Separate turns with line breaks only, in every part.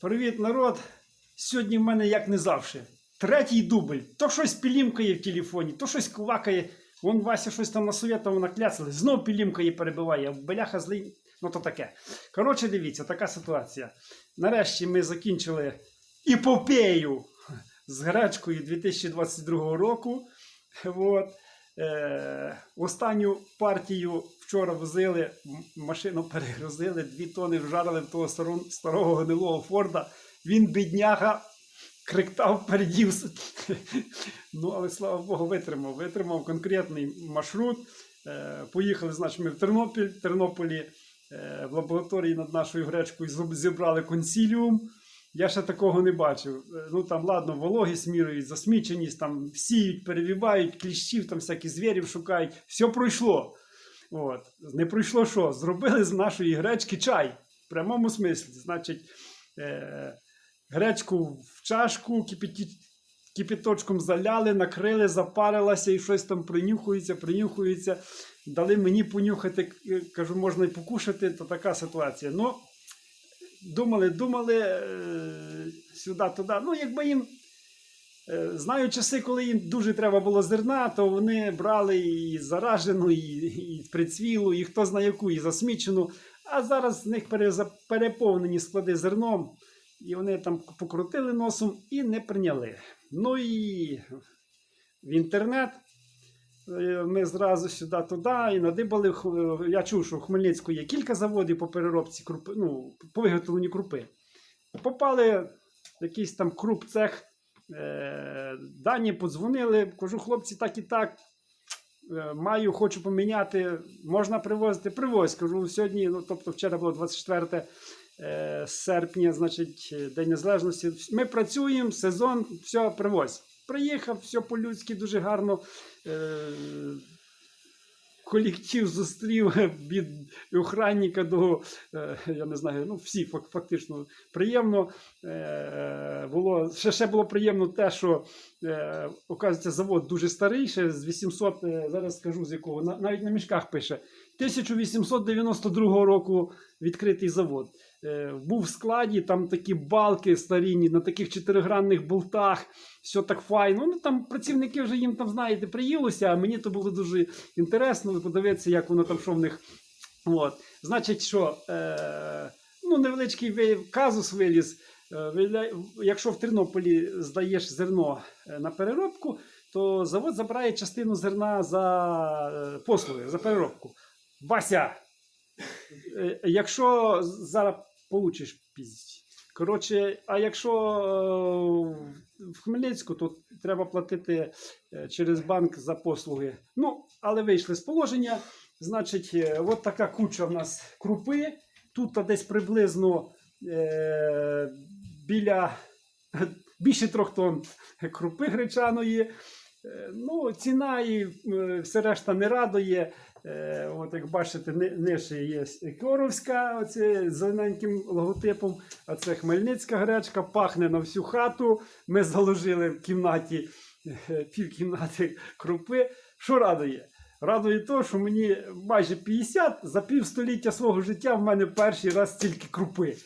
Привіт, народ! Сьогодні в мене як не завжди. Третій дубль. То щось пілімкає в телефоні, то щось квакає. Вон Вася щось там насоветував, накляцали. Знов пілімкає перебиває, беляха злий. Ну то таке. Коротше, дивіться, така ситуація. Нарешті ми закінчили іпопею з гречкою 2022 року. От. Е, останню партію вчора возили, машину перегрузили, дві тони вжарили в того старо- старого гнилого Форда. Він, бідняга, криктав, передівся. Ну, але слава Богу, витримав. Витримав конкретний маршрут. Е, поїхали, значить, ми в Тернопіль. В Тернополі е, в лабораторії над нашою гречкою зіб- зібрали консіліум. Я ще такого не бачив. Е, Ну там, ладно, вологість мірують, засміченість, там сіють, перевівають, кліщів, там всякі звірів шукають. Все пройшло. От. Не пройшло що? Зробили з нашої гречки чай. В прямому смислі. Значить, е- гречку в чашку, кипяті... кипяточком заляли, накрили, запарилася і щось там принюхується, принюхується. Дали мені понюхати, кажу, можна і покушати, то така ситуація. Ну, думали, думали е, сюди-туди. Ну, якби їм. е, Знаю часи, коли їм дуже треба було зерна, то вони брали і заражену, і, і прицвілу, і хто знає яку, і засмічену. А зараз з них переповнені склади зерном, і вони там покрутили носом і не прийняли. Ну і в інтернет ми зразу сюди-туди і надибали. Я чув, що в Хмельницьку є кілька заводів по переробці крупи, ну, по виготовленню крупи. Попали в якийсь там круп цех. Е, Дані подзвонили, кажу, хлопці, так і так. е, Маю, хочу поміняти. Можна привозити? Привозь. Кажу, сьогодні, ну тобто вчора було 24 е, серпня, значить, е, День Незалежності. Ми працюємо, сезон, все, привозь. Приїхав, все по-людськи, дуже гарно. Е, колектив зустрів від охранника до, е, я не знаю, ну всі фак- фактично приємно. Е, було, ще, ще було приємно те, що е, оказується, завод дуже старий, ще з 800, е, зараз скажу з якого, на- навіть на мішках пише. 1892 року відкритий завод. Е, був в складі, там такі балки старінні на таких чотиригранних болтах, все так файно. Ну там працівники вже їм там, знаєте, приїлося, а мені то було дуже інтересно подивитися, як воно там що в них. От. Значить, що е, ну, невеличкий казус виліз. Е, Якщо в Тернополі здаєш зерно е, на переробку, то завод забирає частину зерна за е, послуги, за переробку. Вася, е, якщо зараз получиш пізніше. Коротше, а якщо е, в Хмельницьку, то треба платити е, через банк за послуги. Ну, але вийшли з положення. Значить, от така куча в нас крупи. Тут десь приблизно е, біля більше трьох тонн крупи гречаної. Е, Ну, ціна і е, все решта не радує. Е, От як бачите, ни- нижче є Коровська, оце з зелененьким логотипом, а це Хмельницька гречка, пахне на всю хату. Ми заложили в кімнаті пів кімнати крупи. Що радує? Радує то, що мені майже 50, за півстоліття свого життя в мене перший раз стільки крупи.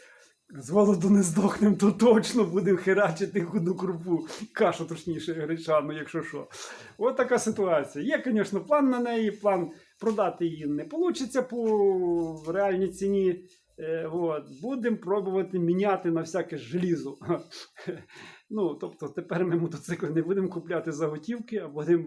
З голоду не здохнем, то точно будемо херачити худу крупу. Кашу, точніше, гречану, якщо що. От така ситуація. Є, звісно, план на неї, план продати її не вийде по реальній ціні. Е, от. Будемо пробувати міняти на всяке желізо. Ну, тобто, тепер ми мотоцикли не будемо купляти за готівки, а будемо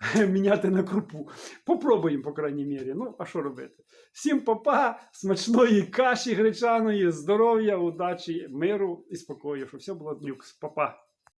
міняти на крупу. Попробуємо, по крайній мірі. Ну, а що робити? Всім папа, смачної каші гречаної, здоров'я, удачі, миру і спокою, щоб все було люкс. Папа.